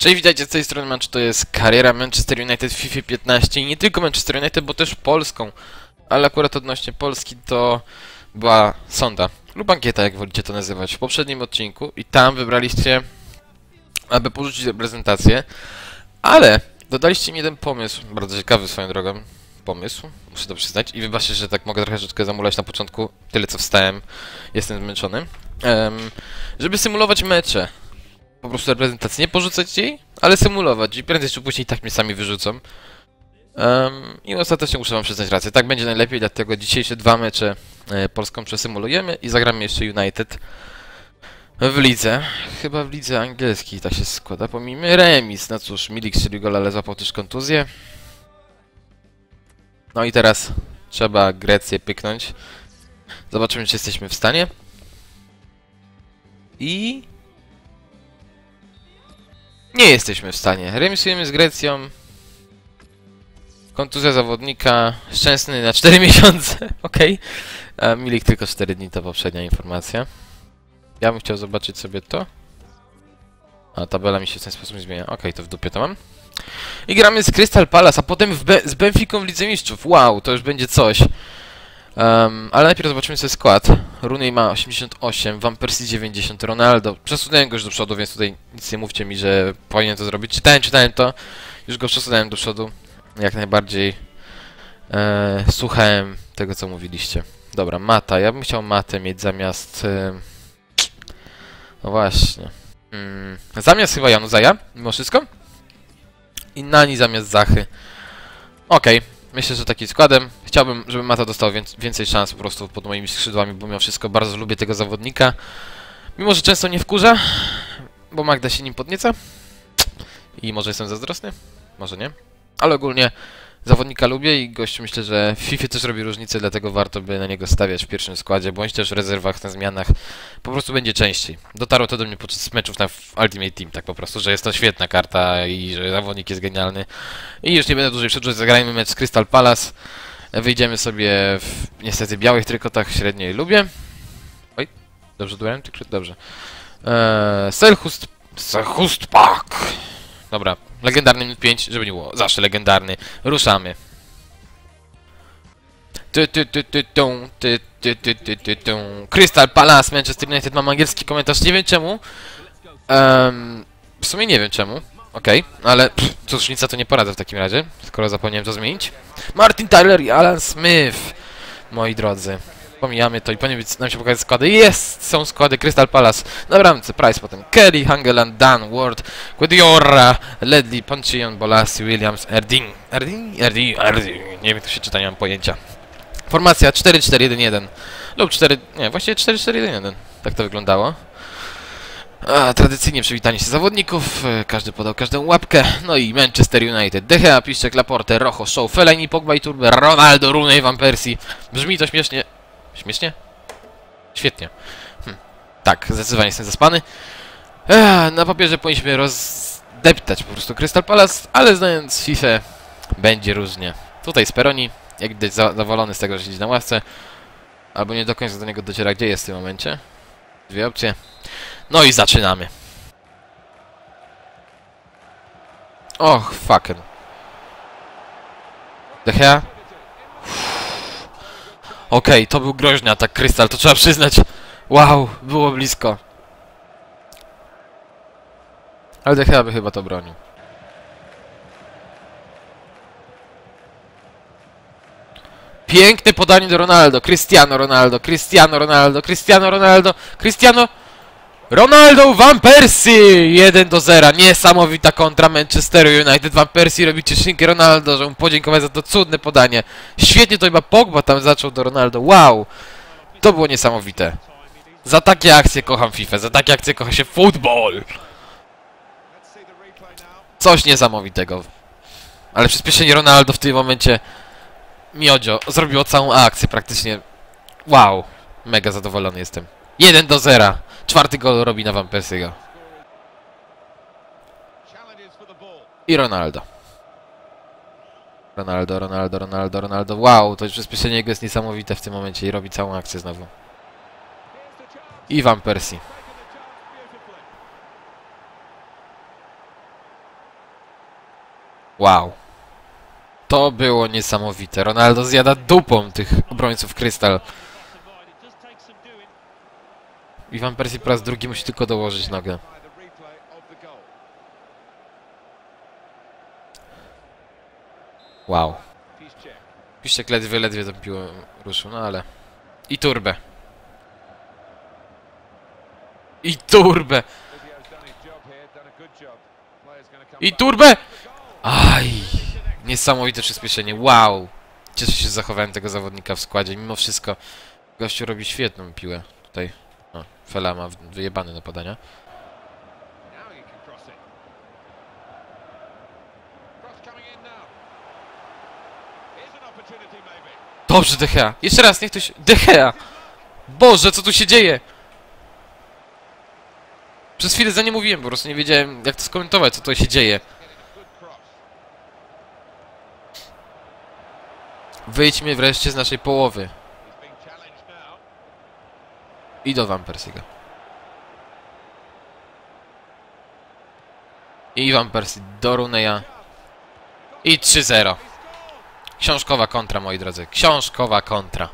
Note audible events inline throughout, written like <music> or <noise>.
Cześć, witajcie z tej strony Manch, to jest kariera Manchester United w FIFA 15 i nie tylko Manchester United, bo też Polską. Ale akurat odnośnie Polski to była sonda lub ankieta, jak wolicie to nazywać, w poprzednim odcinku. I tam wybraliście, aby porzucić reprezentację, ale dodaliście mi jeden pomysł, bardzo ciekawy swoją drogą, pomysł, muszę to przyznać. I wybaczcie, że tak mogę trochę zamulać na początku, tyle co wstałem, jestem zmęczony, em, żeby symulować mecze po prostu reprezentacji. Nie porzucać jej, ale symulować. I prędzej czy później tak mnie sami wyrzucą. Um, I ostatecznie muszę wam przyznać rację. Tak będzie najlepiej, dlatego dzisiejsze dwa mecze e, Polską przesymulujemy i zagramy jeszcze United w lidze. Chyba w lidze angielskiej tak się składa. Pomijmy remis. No cóż, Milik strzelił gola, ale złapał też kontuzję. No i teraz trzeba Grecję pyknąć. Zobaczymy, czy jesteśmy w stanie. I nie jesteśmy w stanie. Remisujemy z Grecją. Kontuzja zawodnika. Szczęsny na 4 <laughs> miesiące. Okej. Okay. Milik tylko 4 dni to poprzednia informacja. Ja bym chciał zobaczyć sobie to. A tabela mi się w ten sposób zmienia. Okay, to w dupie to mam. I gramy z Crystal Palace, a potem Be z Benficą w Lidze Mistrzów. Wow, to już będzie coś. Um, ale najpierw zobaczymy sobie skład. Rooney ma 88, Van Persie 90, Ronaldo. Przesunąłem go już do przodu, więc tutaj nic nie mówcie mi, że powinien to zrobić. Czytałem, czytałem to. Już go przesunąłem do przodu. Jak najbardziej e, słuchałem tego, co mówiliście. Dobra, Mata. Ja bym chciał Matę mieć zamiast... E, no właśnie. Mm, zamiast chyba Januzaja, mimo wszystko. I Nani zamiast Zachy. Okej. Okay. Myślę, że takim składem. Chciałbym, żeby Mata dostał więcej szans po prostu pod moimi skrzydłami, bo mimo wszystko bardzo lubię tego zawodnika. Mimo, że często nie wkurza, bo Magda się nim podnieca. I może jestem zazdrosny, może nie. Ale ogólnie zawodnika lubię i gość myślę, że w FIFA też robi różnicę, dlatego warto by na niego stawiać w pierwszym składzie, bądź też w rezerwach na zmianach. Po prostu będzie częściej. Dotarło to do mnie podczas meczów na Ultimate Team, tak po prostu, że jest to świetna karta i że zawodnik jest genialny. I już nie będę dłużej przedłużać, zagrajmy mecz z Crystal Palace. Wyjdziemy sobie w niestety białych trykotach, średniej lubię. Oj, dobrze dułem? Dobrze. Eee, Selhust... Selhust Park! Dobra, legendarny minut 5, żeby nie było. Zawsze legendarny. Ruszamy. Crystal Palace, Manchester United, mam angielski komentarz, nie wiem czemu. Um, w sumie nie wiem czemu. Okej, okay, ale cóż, nic za to nie poradzę w takim razie, skoro zapomniałem to zmienić. Martin Tyler i Alan Smith, moi drodzy. Pomijamy to i powinien nam się pokazać składy. Jest! Są składy Crystal Palace na bramce. Price potem Kelly, Hangeland, Dan, Ward, Guediora, Ledley, Ponchion, Bolasi, Williams, Erding. Erding? Erding? Erding. Nie wiem jak to się czyta, nie mam pojęcia. Formacja 4-4-1-1 lub 4... nie, właściwie 4-4-1-1. Tak to wyglądało. A, tradycyjnie przywitanie się zawodników, każdy podał każdą łapkę, no i Manchester United, De Gea, Piszczek, Laporte, Rojo, Show, Fellaini, Pogba i Turbe, Ronaldo, Rooney, Van Persie. Brzmi to śmiesznie, Śmiesznie? Świetnie. Hm. Tak, zdecydowanie jestem zaspany. Ech, na papierze powinniśmy rozdeptać po prostu Crystal Palace, ale znając FIFA będzie różnie. Tutaj Speroni, jak widać zadowolony z tego, że siedzi na ławce. Albo nie do końca do niego dociera, gdzie jest w tym momencie. Dwie opcje. No i zaczynamy. Och, fucker. De Gea? Okej, okay, to był groźny atak Krystal, to trzeba przyznać. Wow, było blisko. Ale De by chyba to bronił. Piękne podanie do Ronaldo. Cristiano Ronaldo, Cristiano Ronaldo, Cristiano Ronaldo, Cristiano... Ronaldo Van Persie! 1 do 0. Niesamowita kontra Manchesteru United. Van Persie robi cieszynkę Ronaldo, że mu podziękować za to cudne podanie. Świetnie to chyba Pogba tam zaczął do Ronaldo. Wow! To było niesamowite. Za takie akcje kocham FIFA, za takie akcje kocha się football. Coś niesamowitego. Ale przyspieszenie Ronaldo w tym momencie Miodzio zrobiło całą akcję praktycznie. Wow. Mega zadowolony jestem. 1 do 0. Czwarty gol robi na Van Persiego. I Ronaldo. Ronaldo, Ronaldo, Ronaldo, Ronaldo. Wow, to przyspieszenie jego jest niesamowite w tym momencie i robi całą akcję znowu. I Van Persie. Wow. To było niesamowite. Ronaldo zjada dupą tych obrońców Krystal. Iwan Persie po raz drugi musi tylko dołożyć nogę. Wow. Piszczek ledwie, ledwie tą piłę ruszył, no ale... I turbę. I turbę! I turbę! Aj! Niesamowite przyspieszenie, wow! Cieszę się z zachowaniem tego zawodnika w składzie. Mimo wszystko gościu robi świetną piłę. Tutaj, Fela ma wyjebany na podania. Dobrze, De Gea. Jeszcze raz, niech. De Gea! Boże, co tu się dzieje? Przez chwilę za nie mówiłem, po prostu nie wiedziałem, jak to skomentować, co tu się dzieje. Wyjdźmy wreszcie z naszej połowy. I do Van Persiego. I Van Persie do Runeya. I 3-0. Książkowa kontra, moi drodzy. Książkowa kontra.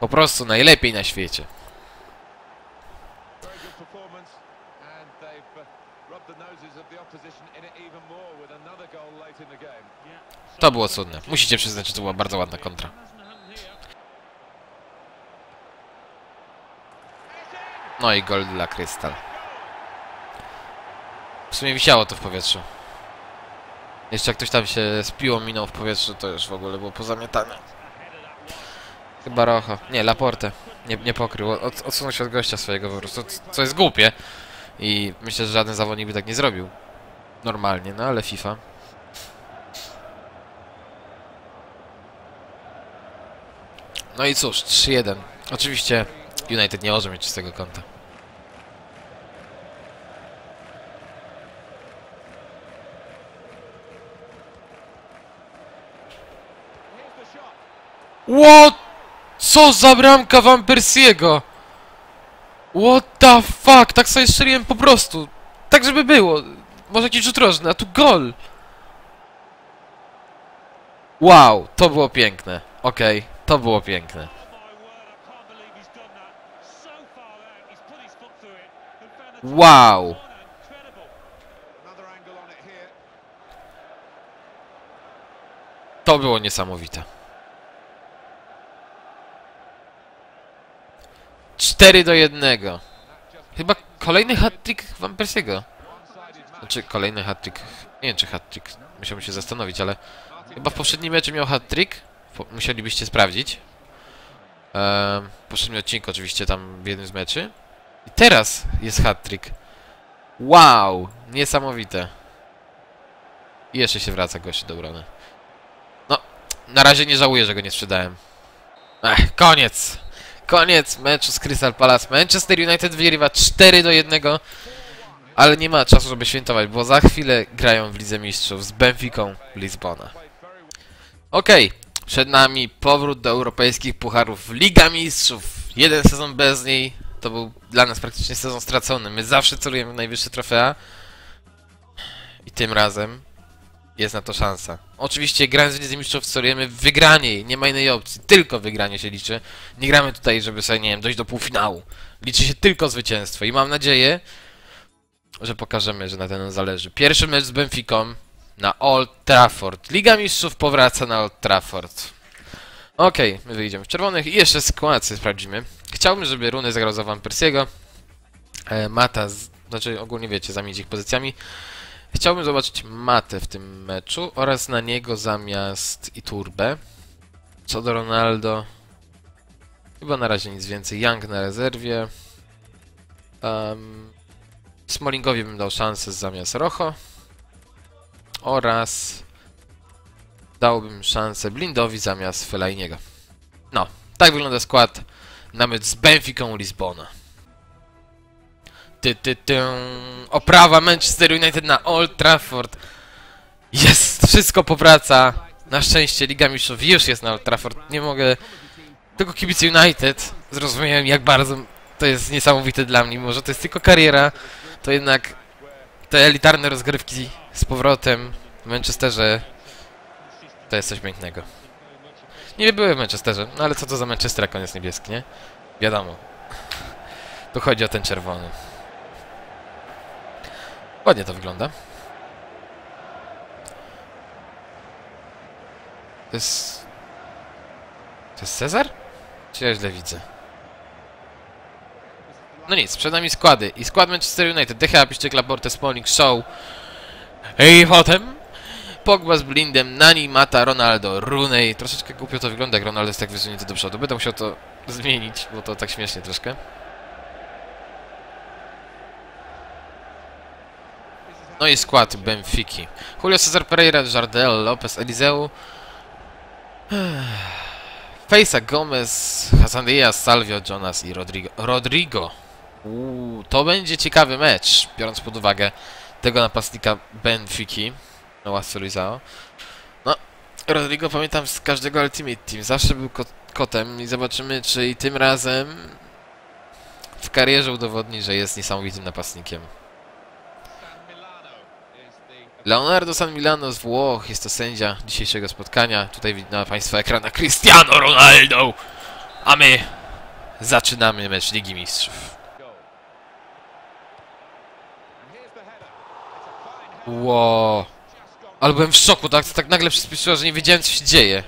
Po prostu najlepiej na świecie. To było cudne. Musicie przyznać, że to była bardzo ładna kontra. No i gol dla Krystal. W sumie wisiało to w powietrzu. Jeszcze jak ktoś tam się z piłą minął w powietrzu, to już w ogóle było pozamiatane. Chyba Rocho. Nie, Laporte. Nie, nie pokrył. Od, odsunął się od gościa swojego po prostu, co jest głupie. I myślę, że żaden zawodnik by tak nie zrobił. Normalnie, no ale FIFA. No i cóż, 3-1. Oczywiście United nie może mieć z tego konta. What? Co za bramka Van Persiego? What the fuck? Tak sobie strzeliłem po prostu. Tak, żeby było. Może jakiś rzut rożny, a tu gol. Wow, to było piękne. Okej, okay, to było piękne. Wow! To było niesamowite. 4 do 1. Chyba kolejny hat-trick Van Persiego. Znaczy, kolejny hat-trick. Nie wiem, czy hat-trick. Musiałbym się zastanowić, ale... Chyba w poprzednim meczu miał hat-trick. Musielibyście sprawdzić. Ehm, w poprzednim odcinku oczywiście, tam w jednym z meczy. I teraz jest hat-trick. Wow! Niesamowite. I jeszcze się wraca gość do obrony. No, na razie nie żałuję, że go nie sprzedałem. Ech, koniec! Koniec meczu z Crystal Palace. Manchester United wygrywa 4 do 1. Ale nie ma czasu, żeby świętować, bo za chwilę grają w Lidze Mistrzów z Benficą Lizbona. Okej, okay. przed nami powrót do europejskich pucharów Liga Mistrzów. Jeden sezon bez niej to był dla nas praktycznie sezon stracony. My zawsze celujemy najwyższe trofea. I tym razem jest na to szansa. Oczywiście grając w Lidze Mistrzów celujemy wygranie nie ma innej opcji. Tylko wygranie się liczy. Nie gramy tutaj, żeby sobie, nie wiem, dojść do półfinału. Liczy się tylko zwycięstwo i mam nadzieję, że pokażemy, że na tym zależy. Pierwszy mecz z Benficą na Old Trafford. Liga Mistrzów powraca na Old Trafford. Okej, okay, my wyjdziemy w czerwonych i jeszcze skład sprawdzimy. Chciałbym, żeby Runy zagrał za Van Persiego. E, Mata, z, znaczy ogólnie wiecie, zamienić ich pozycjami. Chciałbym zobaczyć Matę w tym meczu oraz na niego zamiast Iturbę. Co do Ronaldo, chyba na razie nic więcej. Young na rezerwie. Um, Smallingowi bym dał szansę zamiast Rocho. Oraz dałbym szansę Blindowi zamiast Fellainiego. No, tak wygląda skład na mecz z Benficą Lizbona. Ty, ty, ty. Oprawa Manchester United na Old Trafford. Jest! Wszystko powraca. Na szczęście Liga Mistrzów już jest na Old Trafford. Nie mogę... Tylko kibic United zrozumiałem jak bardzo to jest niesamowite dla mnie. Może to jest tylko kariera, to jednak te elitarne rozgrywki z powrotem W Manchesterze to jest coś pięknego. Nie były w Manchesterze, no ale co to za Manchester, jak on jest niebieski, nie? Wiadomo. Tu chodzi o ten czerwony. Ładnie to wygląda. To jest... To jest Cezar? Czy ja źle widzę? No nic, przed nami składy. I skład Manchester United. Decha, Piszczek, Laporte, Smalling, Shaw. I potem... Pogba z Blindem, Nani, Mata, Ronaldo, Rooney. Troszeczkę głupio to wygląda, jak Ronaldo jest tak wysunięty do przodu. Będę musiał to <laughs> zmienić, bo to tak śmiesznie troszkę. No i skład Benfiki. Julio Cesar Pereira, Jardel, Lopez, Eliseu. <sighs> Fejsa, Gomez, Hasan Diaz, Salvio, Jonas i Rodrigo. Rodrigo! Uuu, to będzie ciekawy mecz, biorąc pod uwagę tego napastnika Benfiki. No, Luizao. No, Rodrigo pamiętam z każdego Ultimate Team. Zawsze był ko kotem i zobaczymy, czy i tym razem w karierze udowodni, że jest niesamowitym napastnikiem. Leonardo San Milano z Włoch jest to sędzia dzisiejszego spotkania. Tutaj widać na Państwa ekrana Cristiano Ronaldo! A my zaczynamy mecz Ligi Mistrzów. Ło. Ale byłem w szoku, tak, tak nagle przyspieszyło, że nie wiedziałem co się dzieje.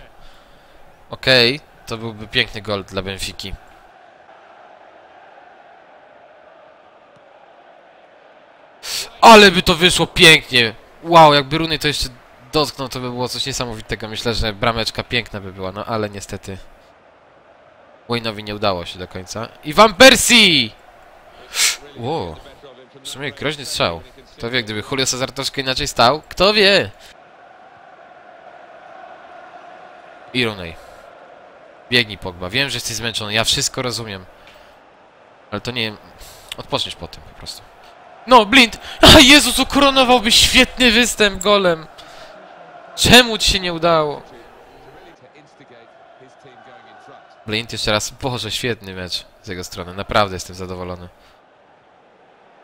Okej, to byłby piękny gol dla Benfiki. Ale by to wyszło pięknie! Wow, jakby Runy to jeszcze dotknął, to by było coś niesamowitego. Myślę, że brameczka piękna by była, no ale niestety Wayne'owi nie udało się do końca. I Van Persie! Wow, w sumie groźny strzał. Kto wie, gdyby Julio Cesar troszkę inaczej stał? Kto wie? I Rooney. Biegnij, Pogba. Wiem, że jesteś zmęczony, ja wszystko rozumiem. Ale to nie... Odpoczniesz po tym po prostu. No, Blind! <laughs> A Jezus, ukoronował świetny występ golem! Czemu ci się nie udało? Blind jeszcze raz. Boże, świetny mecz z jego strony. Naprawdę jestem zadowolony.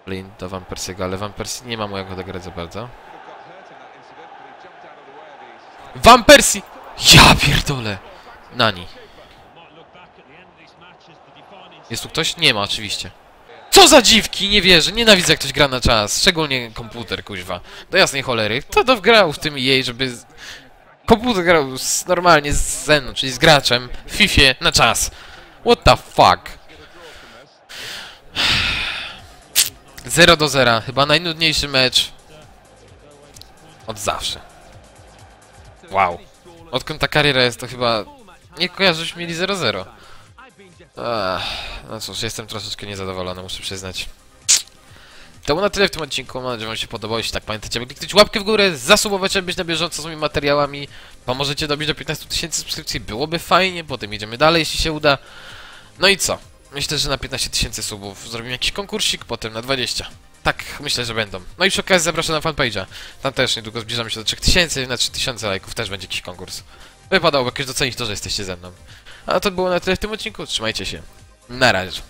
Blind do Van Persiego, ale Van Persie nie ma mu jak odegrać za bardzo. Van Persie! Ja pierdolę! Nani. Jest tu ktoś? Nie ma, oczywiście. Co za dziwki, nie wierzę, nienawidzę jak ktoś gra na czas, szczególnie komputer, kuźwa. Do jasnej cholery, kto to wgrał w tym jej, żeby... Komputer grał z, normalnie z Zeną, czyli z graczem w FIFA na czas. What the fuck? <sighs> 0 do 0, chyba najnudniejszy mecz od zawsze. Wow. Odkąd ta kariera jest, to chyba... Nie kojarzę, żeśmy mieli 0-0. Ach, no cóż, jestem troszeczkę niezadowolony, muszę przyznać. To było na tyle w tym odcinku, mam nadzieję, że wam się podobało. Jeśli tak pamiętajcie, aby kliknąć łapkę w górę, zasubować, aby być na bieżąco z moimi materiałami. Pomożecie dobić do 15 tysięcy subskrypcji, byłoby fajnie, potem idziemy dalej, jeśli się uda. No i co? Myślę, że na 15 tysięcy subów zrobimy jakiś konkursik, potem na 20. Tak, myślę, że będą. No i przy okazji zapraszam na fanpage'a. Tam też niedługo zbliżamy się do 3000, na 3000 lajków też będzie jakiś konkurs. Wypadałoby jakoś docenić to, że jesteście ze mną. A to było na tyle w tym odcinku, trzymajcie się. Na razie.